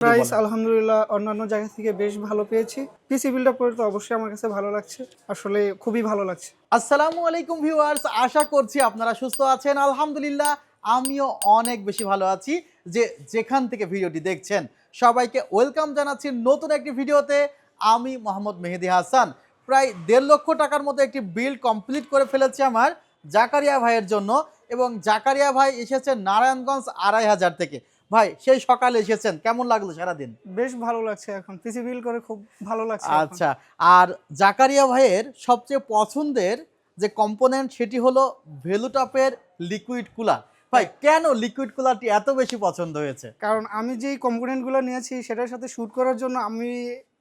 Price. আলহামদুলিল্লাহ অন্যান্য জায়গা থেকে বেশ ভালো পেয়েছি। পিসি বিলটা পরে তো অবশ্যই আমার কাছে ভালো লাগছে। আসলে খুবই ভালো লাগছে। আসসালামু আলাইকুম ভিউয়ার্স আশা করছি আপনারা সুস্থ আছেন। আলহামদুলিল্লাহ আমিও অনেক বেশি ভালো আছি যে যেখান থেকে ভিডিওটি দেখছেন। সবাইকে ওয়েলকাম জানাচ্ছি নতুন একটি ভিডিওতে। আমি মোহাম্মদ মেহেদি হাসান। প্রায় দেড় লক্ষ টাকার মতো একটি বিল কমপ্লিট করে ফেলেছি আমার জাকারিয়া ভাইয়ের জন্য। এবং জাকারিয়া ভাই এসেছে নারায়ণগঞ্জ আড়াই হাজার থেকে। ভাই সেই সকালে এসেছেন। কেমন লাগল সারাদিন? বেশ ভালো লাগছে এখন। পিসি বিল করে খুব ভালো লাগছে আচ্ছা আর জাকারিয়া ভাইয়ের সবচেয়ে পছন্দের যে কম্পোনেন্ট সেটি হলো ভেলুটপের লিকুইড কুলার ভাই কেন লিকুইড কুলারটি এত বেশি পছন্দ হয়েছে? কারণ আমি যেই কম্পোনেন্টগুলো নিয়েছি সেটার সাথে শ্যুট করার জন্য আমি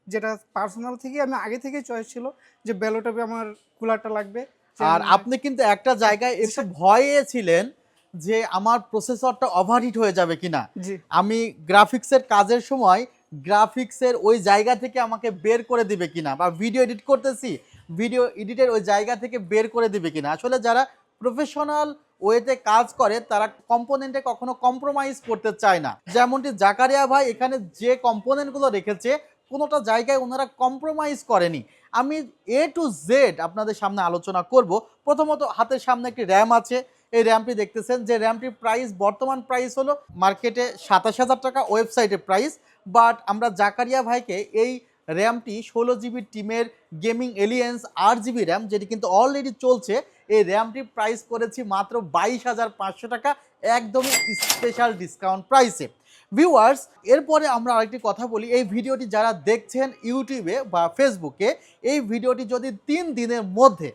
যেটা পার্সোনাল থেকে আমি আগে থেকে চয়েস ছিল যে বেলোটপে আমার কুলারটা লাগবে। আর আপনি কিন্তু একটা জায়গায় একটু ভয়ে ছিলেন যে আমার প্রসেসরটা ওভারহিট হয়ে যাবে কিনা। আমি গ্রাফিক্সের কাজের সময় গ্রাফিক্সের ওই জায়গা থেকে আমাকে বের করে দিবে কিনা বা ভিডিও এডিট করতেছি ভিডিও এডিটের ওই জায়গা থেকে বের করে দিবে কিনা। আসলে যারা প্রফেশনাল ওয়েতে কাজ করে তারা কম্পোনেন্টে কখনো কম্প্রোমাইজ করতে চায় না। যেমনটি জাকারিয়া ভাই এখানে যে কম্পোনেন্টগুলো রেখেছে কোনোটা জায়গায় ওনারা কম্প্রোমাইজ করেনি। আমি এ টু জেড আপনাদের সামনে আলোচনা করব। প্রথমত হাতের সামনে একটি র্যাম আছে এই র্যামটি দেখতেছেন যে র্যামটির প্রাইস বর্তমান প্রাইস হলো মার্কেটে সাতাশ হাজার টাকা ওয়েবসাইটে প্রাইস বাট আমরা জাকারিয়া ভাইকে এই র্যামটি ষোলো জিবি টিমের গেমিং এলিয়েন্স আট জিবি র্যাম, যেটি কিন্তু অলরেডি চলছে, এই র্যামটির প্রাইস করেছি মাত্র বাইশ হাজার পাঁচশো টাকা, একদমই স্পেশাল ডিসকাউন্ট প্রাইসে ভিউয়ার্স এরপরে আমরা আরেকটি কথা বলি, এই ভিডিওটি যারা দেখছেন ইউটিউবে বা ফেসবুকে এই ভিডিওটি যদি তিন দিনের মধ্যে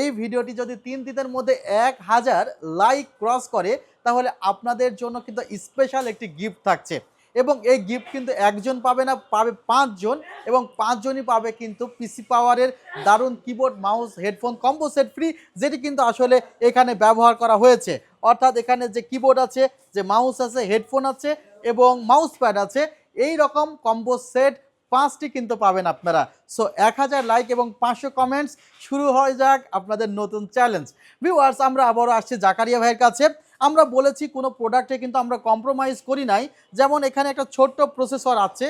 এই ভিডিওটি যদি তিন দিনের মধ্যে এক হাজার লাইক ক্রস করে, তাহলে আপনাদের জন্য কিন্তু স্পেশাল একটি গিফট থাকছে। এবং এই গিফট কিন্তু একজন পাবে না, পাবে পাঁচজন। এবং পাঁচজনই পাবে কিন্তু পিসি পাওয়ারের দারুণ keyboard mouse headphone combo set free যেটি কিন্তু আসলে এখানে ব্যবহার করা হয়েছে। অর্থাৎ এখানে যে কিবোর্ড আছে, যে মাউস আছে হেডফোন আছে এবং মাউস প্যাড আছে, এই রকম কম্বো সেট পাঁচটি কিন্তু পাবেন আপনারা। সো এক হাজার লাইক এবং পাঁচশো কমেন্টস শুরু হয়ে যাক আপনাদের নতুন চ্যালেঞ্জ ভিউয়ার্স আমরা আবারও আসছি জাকারিয়া ভাইয়ের কাছে। আমরা বলেছি কোনো প্রোডাক্টে কিন্তু আমরা কম্প্রোমাইজ করি নাই। যেমন এখানে একটা ছোট্ট প্রসেসর আছে,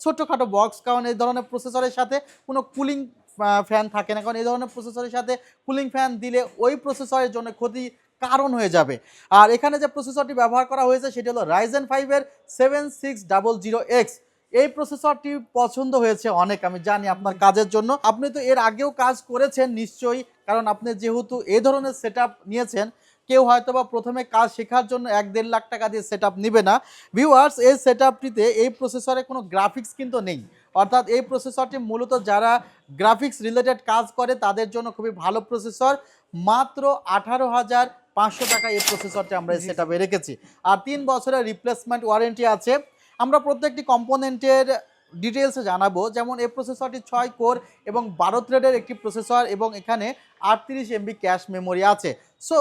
ছোট্টখাটো বক্স কারণ এই ধরনের প্রসেসরের সাথে কোনো কুলিং ফ্যান থাকে না। কারণ এই ধরনের প্রসেসরের সাথে কুলিং ফ্যান দিলে ওই প্রসেসরের জন্য ক্ষতি কারণ হয়ে যাবে। আর এখানে যে প্রসেসরটি ব্যবহার করা হয়েছে, সেটি হলো রাইজেন ফাইভের seven six double zero X এই প্রসেসরটি পছন্দ হয়েছে অনেক আমি জানি আপনার কাজের জন্য। আপনি তো এর আগেও কাজ করেছেন নিশ্চয়ই কারণ আপনি যেহেতু এই ধরনের সেট নিয়েছেন কেউ হয়তো বা প্রথমে কাজ শেখার জন্য এক দেড় লাখ টাকা দিয়ে সেট নিবে না। ভিউয়ার্স এই সেট এই প্রসেসরে কোনো গ্রাফিক্স কিন্তু নেই। অর্থাৎ এই প্রসেসরটি মূলত যারা গ্রাফিক্স রিলেটেড কাজ করে তাদের জন্য খুবই ভালো প্রসেসর মাত্র আঠারো হাজার পাঁচশো টাকা এই প্রসেসরটি আমরা। সেট রেখেছি। আর তিন বছরের রিপ্লেসমেন্ট ওয়ারেন্টি আছে। আমরা প্রত্যেকটি কম্পোনেন্টের ডিটেলসে জানাব, যেমন এই প্রসেসরটি ছয় কোর এবং বারো থ্রেডের একটি প্রসেসর এবং এখানে আটত্রিশ এমবি ক্যাশ মেমোরি আছে। So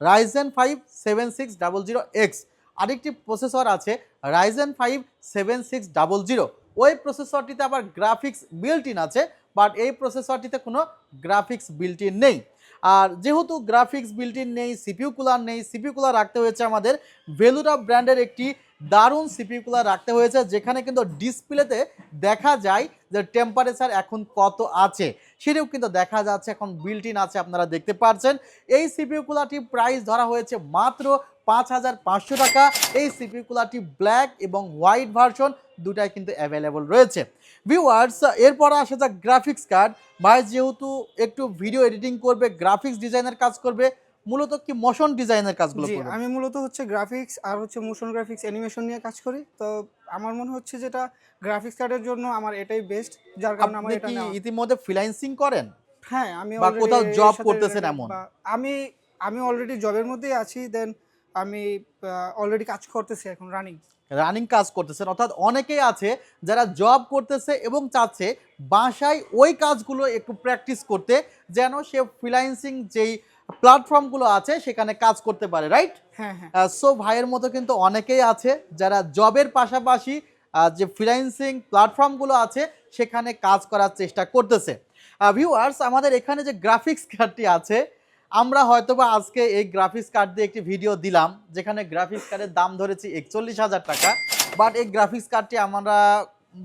Ryzen five seven six double zero X আরেকটি প্রসেসর আছে Ryzen five seven six double zero ওই প্রসেসরটিতে আবার গ্রাফিক্স বিল্ট ইন আছে বাট এই প্রসেসরটিতে কোনো গ্রাফিক্স বিল্ট ইন নেই। আর যেহেতু গ্রাফিক্স বিল্টিন নেই সিপিউ কুলার নেই সিপিউ কুলার রাখতে হয়েছে আমাদের ভেলুরা ব্র্যান্ডের একটি দারুণ সিপিউ কুলার রাখতে হয়েছে, যেখানে কিন্তু ডিসপ্লেতে দেখা যায় যে টেম্পারেচার এখন কত আছে। সেটিও কিন্তু দেখা যাচ্ছে, এখন বিল্টিন আছে, আপনারা দেখতে পাচ্ছেন এই সিপিউ কুলারটি প্রাইস ধরা হয়েছে মাত্র পাঁচ হাজার পাঁচশো টাকা। এই সিপিউ কুলারটি ব্ল্যাক এবং হোয়াইট ভার্সন দুটাই কিন্তু অ্যাভেলেবল রয়েছে। ভিউয়ার্স এরপর আসা যাক গ্রাফিক্স কার্ড। ভাই যেহেতু একটু ভিডিও এডিটিং করবে গ্রাফিক্স ডিজাইনের কাজ করবে মূলত কি মোশন ডিজাইনের কাজগুলো করবে? আমি মূলত হচ্ছে গ্রাফিক্স আর হচ্ছে মোশন গ্রাফিক্স অ্যানিমেশন নিয়ে কাজ করি। তো আমার মনে হচ্ছে যেটা গ্রাফিক্স কার্ডের জন্য আমার এটাই বেস্ট যার কারণে আমার এটা ইতিমধ্যে ফ্রিল্যান্সিং করেন? হ্যাঁ আমি বা কোথাও সাথে করতেছেন এমন? আমি আমি অলরেডি জবের মধ্যেই আছি দেন আমি অলরেডি কাজ করতেছি এখন রানিং রানিং কাজ করতেছেন। অর্থাৎ অনেকেই আছে যারা জব করতেছে এবং চাচ্ছে বাসায় ওই কাজগুলো একটু প্র্যাকটিস করতে যেন সে ফ্রিল্যান্সিং যেই প্ল্যাটফর্মগুলো আছে সেখানে কাজ করতে পারে রাইট হ্যাঁ হ্যাঁ। সো ভাইয়ের মতো কিন্তু অনেকেই আছে যারা জবের পাশাপাশি যে ফ্রিল্যান্সিং প্ল্যাটফর্মগুলো আছে সেখানে কাজ করার চেষ্টা করতেছে। ভিউয়ার্স আমাদের এখানে যে গ্রাফিক্স কার্ডটি আছে আমরা হয়তোবা আজকে এই গ্রাফিক্স কার্ড দিয়ে একটি ভিডিও দিলাম, যেখানে গ্রাফিক্স কার্ডের দাম ধরেছি একচল্লিশ হাজার টাকা। বাট এই গ্রাফিক্স কার্ডটি আমরা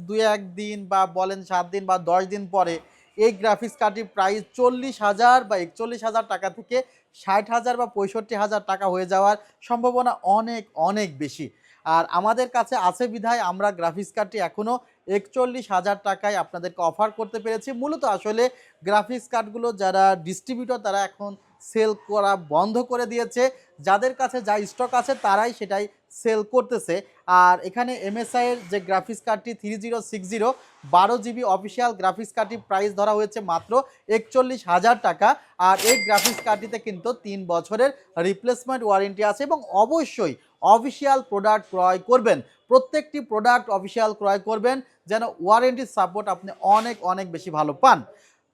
দুই এক দিন বা বলেন সাত দিন বা দশ দিন পরে এই গ্রাফিক্স কার্ডটির প্রাইস চল্লিশ হাজার বা একচল্লিশ হাজার টাকা থেকে ষাট হাজার বা পঁয়ষট্টি হাজার টাকা হয়ে যাওয়ার সম্ভাবনা অনেক অনেক বেশি। আর আমাদের কাছে আছে বিধায় আমরা গ্রাফিক্স কার্ডটি এখনও একচল্লিশ হাজার টাকায় আপনাদেরকে অফার করতে পেরেছি। মূলত আসলে গ্রাফিক্স কার্ডগুলো যারা ডিস্ট্রিবিউটর তারা এখন সেল করা বন্ধ করে দিয়েছে। যাদের কাছে যা স্টক আছে তারাই সেটাই সেল করতেছে। আর এখানে এমএসআই এর যে গ্রাফিক্স কার্ডটি থ্রি জিরো সিক্স জিরো বারো জিবি অফিসিয়াল গ্রাফিক্স কার্ডটির প্রাইস ধরা হয়েছে মাত্র একচল্লিশ হাজার টাকা। আর এই গ্রাফিক্স কার্ডটিতে কিন্তু তিন বছরের রিপ্লেসমেন্ট ওয়ারেন্টি আছে এবং অবশ্যই অফিসিয়াল প্রোডাক্ট ক্রয় করবেন। প্রত্যেকটি প্রোডাক্ট অফিসিয়াল ক্রয় করবেন, যেন ওয়ারেন্টির সাপোর্ট আপনি অনেক অনেক বেশি ভালো পান।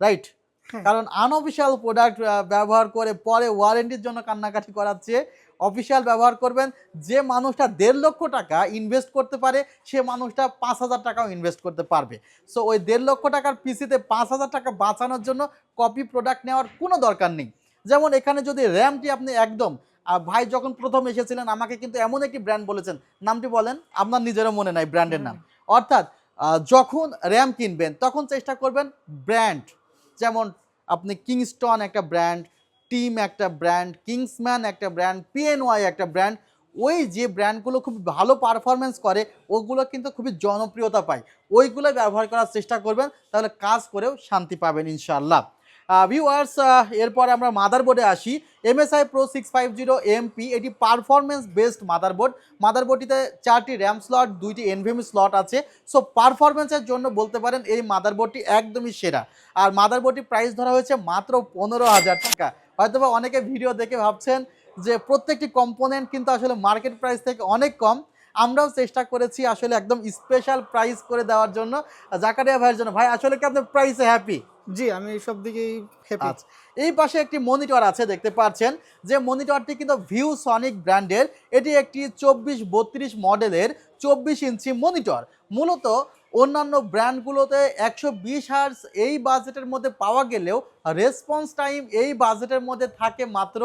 রাইট। কারণ আনঅফিসিয়াল প্রোডাক্ট ব্যবহার করে পরে ওয়ারেন্টির জন্য কান্নাকাটি করাচ্ছে। অফিসিয়াল ব্যবহার করবেন যে মানুষটা দেড় লক্ষ টাকা ইনভেস্ট করতে পারে সে মানুষটা পাঁচ হাজার টাকাও ইনভেস্ট করতে পারবে। সো ওই দেড় লক্ষ টাকার পিসিতে পাঁচ হাজার টাকা বাঁচানোর জন্য কপি প্রোডাক্ট নেওয়ার কোনো দরকার নেই। যেমন এখানে যদি র্যামটি আপনি একদম ভাই যখন প্রথম এসেছিলেন আমাকে কিন্তু এমন একটি ব্র্যান্ড বলেছেন। নামটি বলেন আপনার নিজেরও মনে নাই ব্র্যান্ডের নাম। অর্থাৎ যখন র্যাম কিনবেন তখন চেষ্টা করবেন ব্র্যান্ড যেমন আপনি কিংস্টন একটা ব্র্যান্ড টিম একটা ব্র্যান্ড কিংসম্যান একটা ব্র্যান্ড পিএনওয়াই একটা ব্র্যান্ড ওই যে ব্র্যান্ডগুলো খুব ভালো পারফরমেন্স করে, ওগুলো কিন্তু খুবই জনপ্রিয়তা পায়। ওইগুলো ব্যবহার করার চেষ্টা করবেন, তাহলে কাজ করেও শান্তি পাবেন ইনশাআল্লাহ। ভিউয়ার্স এরপরে আমরা মাদারবোর্ডে আসি। MSI pro six five zero MP এটি পারফরমেন্স বেসড মাদারবোর্ড মাদারবোর্ডটিতে চারটি র্যাম স্লট দুইটি এনভিএমি স্লট আছে। সো পারফরমেন্সের জন্য বলতে পারেন এই মাদারবোর্ডটি একদমই সেরা। আর মাদারবোর্ডটির প্রাইস ধরা হয়েছে মাত্র পনেরো হাজার টাকা। হয়তোবা অনেকে ভিডিও দেখে ভাবছেন যে প্রত্যেকটি কম্পোনেন্ট কিন্তু আসলে মার্কেট প্রাইস থেকে অনেক কম। আমরাও চেষ্টা করেছি আসলে একদম স্পেশাল প্রাইস করে দেওয়ার জন্য। জাকারিয়া ভাইয়ের জন্য। ভাই আসলে কি আপনার প্রাইসে হ্যাপি জি আমি সব দিকেই হ্যাপি আচ্ছা এই পাশে একটি মনিটর আছে দেখতে পাচ্ছেন। যে মনিটরটি কিন্তু ভিউ সনিক ব্র্যান্ডের এটি একটি চব্বিশ বত্রিশ মডেলের চব্বিশ ইঞ্চি মনিটর মূলত অন্যান্য ব্র্যান্ডগুলোতে একশো বিশ হার্স এই বাজেটের মধ্যে পাওয়া গেলেও রেসপন্স টাইম এই বাজেটের মধ্যে থাকে মাত্র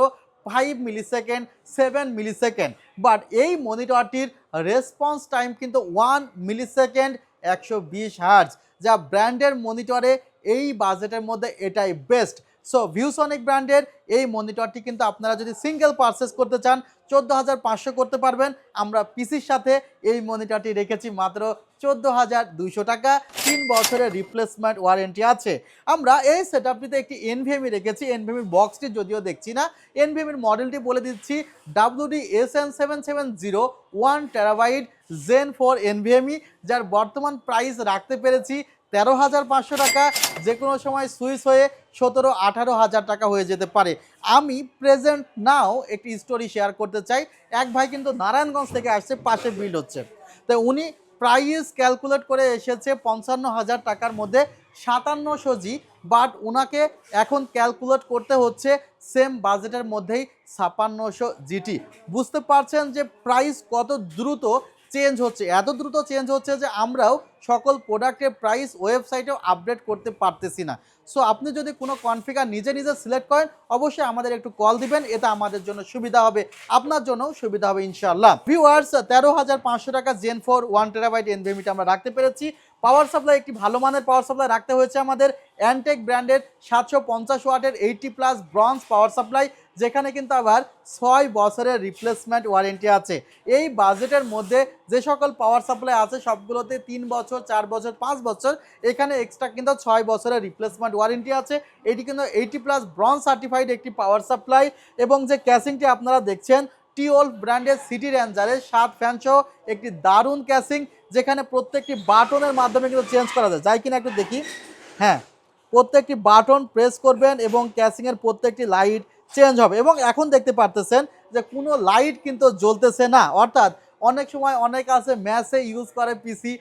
five millisecond seven millisecond but এই মনিটরটির রেসপন্স টাইম কিন্তু ওয়ান মিলি সেকেন্ড একশো বিশ হার্জ যা ব্র্যান্ডের মনিটরে এই বাজেটের মধ্যে এটাই বেস্ট সো ভিউসনিক ব্র্যান্ডের এই মনিটরটি কিন্তু আপনারা যদি সিঙ্গেল পারচেস করতে চান চোদ্দ হাজার পাঁচশো করতে পারবেন। আমরা পিসির সাথে এই মনিটরটি রেখেছি মাত্র চোদ্দ হাজার দুইশো টাকা। তিন বছরের রিপ্লেসমেন্ট ওয়ারেন্টি আছে। আমরা এই সেট আপটিতে একটি এনভিএমি রেখেছি। এনভিএমির বক্সটি যদিও দেখছি না। এনভিএমির মডেলটি বলে দিচ্ছি WD S N seven seven zero one terabyte gen four NVMe যার বর্তমান প্রাইস রাখতে পেরেছি তেরো হাজার পাঁচশো টাকা যে কোনো সময় সুইচ হয়ে সতেরো, আঠারো হাজার টাকা হয়ে যেতে পারে। আমি প্রেজেন্ট নাও একটি স্টোরি শেয়ার করতে চাই। এক ভাই কিন্তু নারায়ণগঞ্জ থেকে আসছে, পাশে বিল্ড হচ্ছে। তো উনি প্রাইস ক্যালকুলেট করে এসেছে পঞ্চান্ন হাজার টাকার মধ্যে সাতান্নশো জি বাট ওনাকে এখন ক্যালকুলেট করতে হচ্ছে সেম বাজেটের মধ্যেই ছাপান্নশো জিটি বুঝতে পারছেন যে প্রাইস কত দ্রুত চেঞ্জ হচ্ছে। এত দ্রুত চেঞ্জ হচ্ছে যে আমরাও সকল প্রোডাক্টের প্রাইস ওয়েবসাইটেও আপডেট করতে পারতেছি না। সো আপনি যদি কোনো কনফিগার নিজে নিজে সিলেক্ট করেন, অবশ্যই আমাদের একটু কল দিবেন, এটা আমাদের জন্য সুবিধা হবে, আপনার জন্য সুবিধা হবে ইনশাআল্লাহ। ভিউয়ার্স তেরো হাজার পাঁচশো টাকা জেন ফোর ওয়ান টেরাবাইট এনভিএমিটা আমরা রাখতে পেরেছি। পাওয়ার সাপ্লাই একটি ভালো মানের পাওয়ার সাপ্লাই রাখতে হয়েছে আমাদের। অ্যান্টেক ব্র্যান্ডের সাতশো পঞ্চাশ ওয়াটের eighty plus bronze power supply যেখানে কিন্তু আবার ছয় বছরের রিপ্লেসমেন্ট ওয়ারেন্টি আছে। এই বাজেটের মধ্যে যে সকল পাওয়ার সাপ্লাই আছে, সবগুলোতে তিন বছর, চার বছর, পাঁচ বছর, এখানে এক্সট্রা কিন্তু ছয় বছরের রিপ্লেসমেন্ট ওয়ারেন্টি আছে। এটি কিন্তু এইটি প্লাস ব্রঞ্জ সার্টিফাইড একটি পাওয়ার সাপ্লাই এবং যে ক্যাসিংটি আপনারা দেখছেন টিওল ব্র্যান্ডের সিটি রেঞ্জারের সাত ফ্যান সহ একটি দারুণ ক্যাসিং যেখানে প্রত্যেকটি বাটনের মাধ্যমে কিন্তু চেঞ্জ করা যায়। যাই কিনা একটু দেখি। হ্যাঁ প্রত্যেকটি বাটন প্রেস করবেন এবং ক্যাসিংয়ের প্রত্যেকটি লাইট চেঞ্জ হবে। এবং এখন দেখতে পারতেছেন যে কোনো লাইট কিন্তু জ্বলতেছে না। অর্থাৎ অনেক সময় অনেক আছে ম্যাচে ইউজ করে পিসি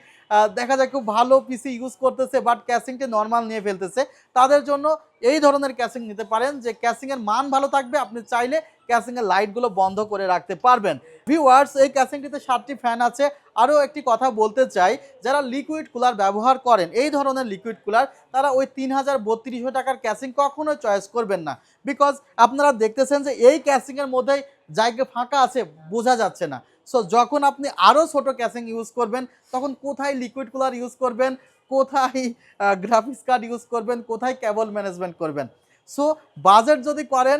দেখা যায় খুব ভালো পিসি ইউজ করতেছে বাট ক্যাসিংটি নর্মাল নিয়ে ফেলতেছে। তাদের জন্য এই ধরনের ক্যাসিং নিতে পারেন যে ক্যাসিংয়ের মান ভালো থাকবে, আপনি চাইলে ক্যাসিংয়ের লাইটগুলো বন্ধ করে রাখতে পারবেন। ভিউয়ার্স এই ক্যাসিংটিতে সাতটি ফ্যান আছে। আরও একটি কথা বলতে চাই, যারা লিকুইড কুলার ব্যবহার করেন, এই ধরনের লিকুইড কুলার তারা ওই তিন হাজার বত্রিশশো টাকার ক্যাসিং কখনোই চয়েস করবেন না। বিকজ আপনারা দেখতেছেন যে এই ক্যাসিংয়ের মধ্যে জায়গা ফাঁকা আছে, বোঝা যাচ্ছে না। সো যখন আপনি আরও ছোট ক্যাসিং ইউজ করবেন, তখন কোথায় লিকুইড কুলার ইউজ করবেন, কোথায় গ্রাফিক্স কার্ড ইউজ করবেন, কোথায় কেবল ম্যানেজমেন্ট করবেন? সো বাজেট যদি করেন,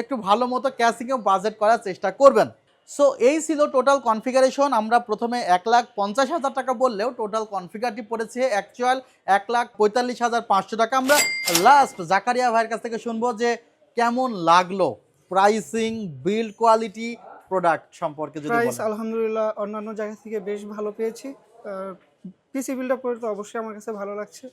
একটু ভালো মতো ক্যাসিংয়েও বাজেট করার চেষ্টা করবেন। সো এই ছিল টোটাল কনফিগারেশন আমরা প্রথমে এক লাখ পঞ্চাশ হাজার টাকা বললেও টোটাল কনফিগারটি পড়েছে অ্যাকচুয়াল এক লাখ পঁয়তাল্লিশ হাজার পাঁচশো টাকা। আমরা লাস্ট জাকারিয়া ভাইয়ের কাছ থেকে শুনব যে কেমন লাগল প্রাইসিং বিল্ড কোয়ালিটি প্রোডাক্ট সম্পর্কে যদি প্রাইস আলহামদুলিল্লাহ অন্যান্য জায়গা থেকে বেশ ভালো পেয়েছি। পিসি বিল্ড করে তো অবশ্যই আমার কাছে ভালো লাগছে।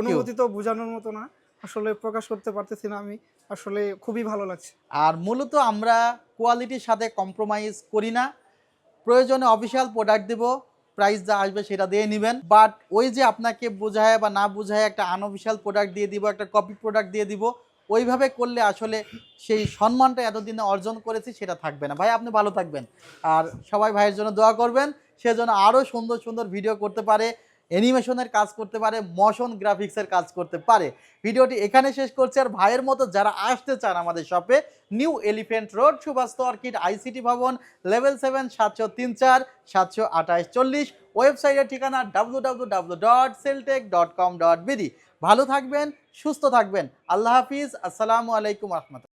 অনুভূতি তো বোঝানোর মতো না। আসলে প্রকাশ করতে পারতেছি না আমি। আসলে খুবই ভালো লাগছে। আর মূলত আমরা কোয়ালিটির সাথে কম্প্রোমাইজ করি না। প্রয়োজনে অফিসিয়াল প্রোডাক্ট দেব প্রাইস যা আসবে সেটা দিয়ে নেবেন। বাট ওই যে আপনাকে বোঝায় বা না বোঝায় একটা আনঅফিসিয়াল প্রোডাক্ট দিয়ে দিব, একটা কপি প্রোডাক্ট দিয়ে দিব, ওইভাবে করলে আসলে সেই সম্মানটা এতদিনে অর্জন করেছি সেটা থাকবে না। ভাই, আপনি ভালো থাকবেন। আর সবাই ভাইয়ের জন্য দোয়া করবেন। সে যেন আরও সুন্দর সুন্দর ভিডিও করতে পারে। অ্যানিমেশনের কাজ করতে পারে মোশন গ্রাফিক্সের কাজ করতে পারে। ভিডিওটি এখানে শেষ করছি আর ভাইয়ের মতো যারা আসতে চান আমাদের শপে New Elephant Road Subhash Orchid ICT ভবন লেভেল সেভেন সাতশো তিন চার, সাতশো আঠাশ চল্লিশ ওয়েবসাইটের ঠিকানা W W W dot Celtek dot com dot BD ভালো থাকবেন, সুস্থ থাকবেন। আল্লাহ হাফিজ, আসসালামু আলাইকুম রহমতুল্লাহ।